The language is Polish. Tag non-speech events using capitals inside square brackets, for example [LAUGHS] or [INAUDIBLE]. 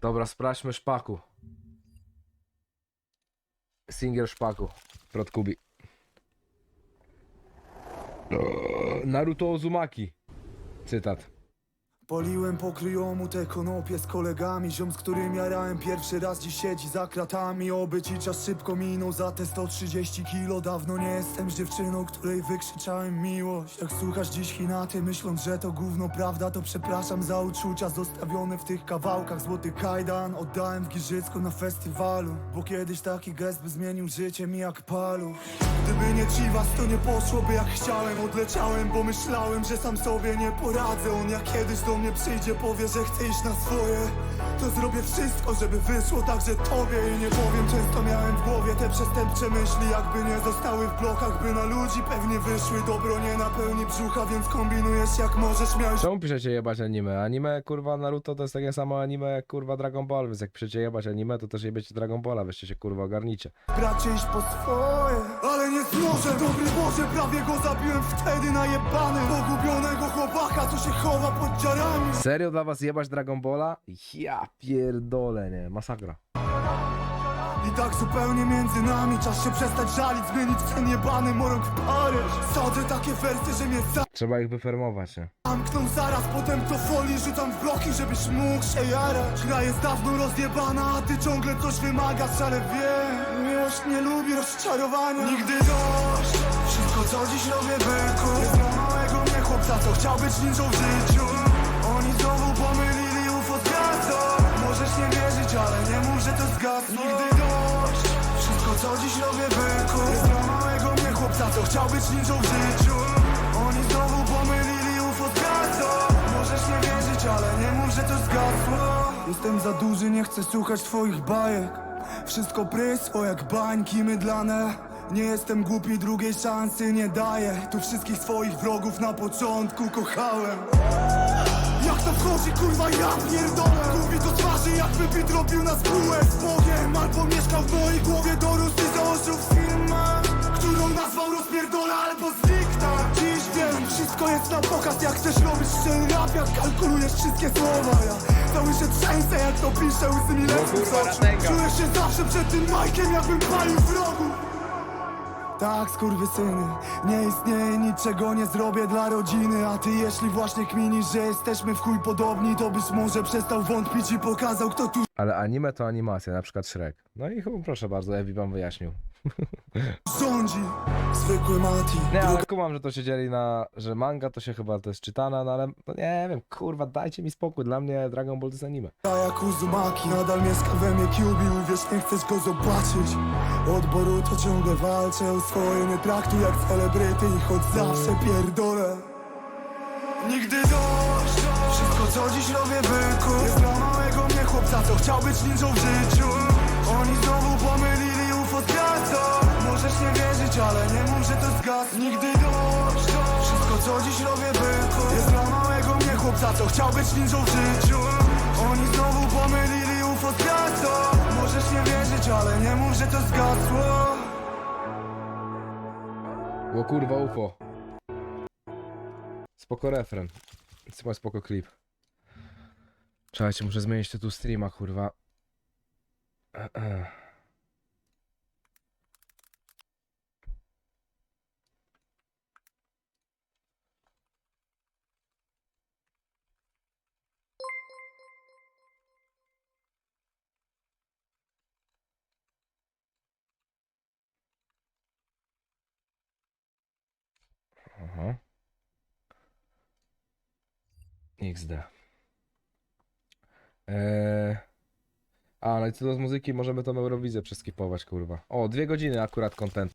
Dobra, sprawdźmy szpaku. Singer szpaku. Prot Kubi. Naruto Uzumaki. Cytat. Poliłem pokryjomu te konopie z kolegami. Ziom, z którym jarałem pierwszy raz dziś siedzi za kratami. Oby ci czas szybko minął za te 130 kilo. Dawno nie jestem dziewczyną, której wykrzyczałem miłość. Jak słuchasz dziś Hinaty myśląc, że to gówno prawda To przepraszam za uczucia zostawione w tych kawałkach. Złoty kajdan oddałem w Giżycku na festiwalu Bo kiedyś taki gest by zmienił życie mi jak palu. Gdyby nie Chivas to nie poszłoby jak chciałem. Odleciałem, bo myślałem, że sam sobie nie poradzę. On jak kiedyś do mnie przyjdzie, powie, że chce iść na swoje. To zrobię wszystko, żeby wyszło także tobie. I nie powiem, często miałem w głowie te przestępcze myśli Jakby nie zostały w blokach, by na ludzi pewnie wyszły. Dobro nie napełni brzucha, więc kombinujesz jak możesz Miałeś Czemu piszecie jebać anime? Anime, kurwa, Naruto to jest takie samo anime jak kurwa Dragon Ball, więc jak piszecie jebać anime, to też jebiecie Dragon Balla, weźcie się kurwa ogarnicie. bracie iść po swoje Ale nie znoszę, dobry Boże, prawie go zabiłem wtedy najebany Pogubionego chłopaka, co się chowa pod dziarami Serio dla was jebać Dragon Balla? Ja pierdolę, nie, masakra. I tak zupełnie między nami Czas się przestać żalić, zmienić w ten jebany morok w Paryż Sadzę takie wersy, że mnie Trzeba ich wyfermować, nie? zamkną zaraz Potem to folii rzucam w bloki, żebyś mógł się jarać Gra jest dawno rozjebana, a ty ciągle coś wymagasz Ale wiem, miłość nie lubi rozczarowania Nigdy dość, wszystko co dziś robię byku Jest dla małego mnie chłopca, co chciał być ninją w życiu Oni znowu pomylili UFO z gwiazdą. Możesz nie wierzyć, ale nie mów, że to zgasło. Nigdy dość, wszystko co dziś robię byku Jest dla małego mnie chłopca, co chciał być ninją w życiu. Oni znowu pomylili UFO z gwiazdą. Możesz nie wierzyć, ale nie mów, że to zgasło. Jestem za duży, nie chcę słuchać twoich bajek. Wszystko prysło jak bańki mydlane. Nie jestem głupi, drugiej szansy nie daję. Tu wszystkich swoich wrogów na początku kochałem jak to wchodzi, kurwa, ja pierdolę. Mówi do twarzy, jakby Pit robił na spółę z Bogiem. Albo mieszkał w mojej głowie do rusty założył w filmach Którą nazwał rozpierdola albo znikna Dziś wiem, wszystko jest na pokaz. Jak chcesz robić szczery rap, jak kalkulujesz wszystkie słowa. Ja cały się trzęsę, jak to piszę, łzy mi lecą z kurwa, oczu. Ratenga. Czuję się zawsze przed tym majkiem, jakbym palił wrogu tak, skurwysyny, nie istnieje niczego nie zrobię dla rodziny A ty jeśli właśnie kminisz, że jesteśmy w chuj podobni To byś może przestał wątpić i pokazał kto tu Ale anime to animacja, na przykład Shrek. No i chyba proszę bardzo, Ewi wam wyjaśnił. [LAUGHS] rządzi Zwykły Mati, Nie, ale kumam, że to się dzieli na, że manga to się chyba to jest czytana, no ale no nie wiem, kurwa, dajcie mi spokój, dla mnie Dragon Ball to jest anime. druga jak Uzumaki Nadal mieszka we mnie Kyubi, uwierz, nie chcesz go zobaczyć. Od Boruto ciągle walczę o swoje Nie traktuj jak celebryty i choć zawsze pierdolę. Nigdy dość. Wszystko co dziś robię byku Jest dla małego mnie chłopca, co chciał być ninją w życiu ale nie mów, że to zgasł Nigdy dość Wszystko co dziś robię byku Jest dla małego mnie chłopca, co chciał być ninją w życiu Oni znowu pomylili UFO z Możesz nie wierzyć, ale nie mów, że to zgasło Bo kurwa UFO. Spoko refren. Chyba spoko klip. Czekajcie, muszę zmienić tytuł streama, kurwa. [CLEARS THROAT] Aha. XD. Eee... A, no i co do muzyki, możemy tą Eurowizję przeskipować, kurwa. O, dwie godziny akurat content.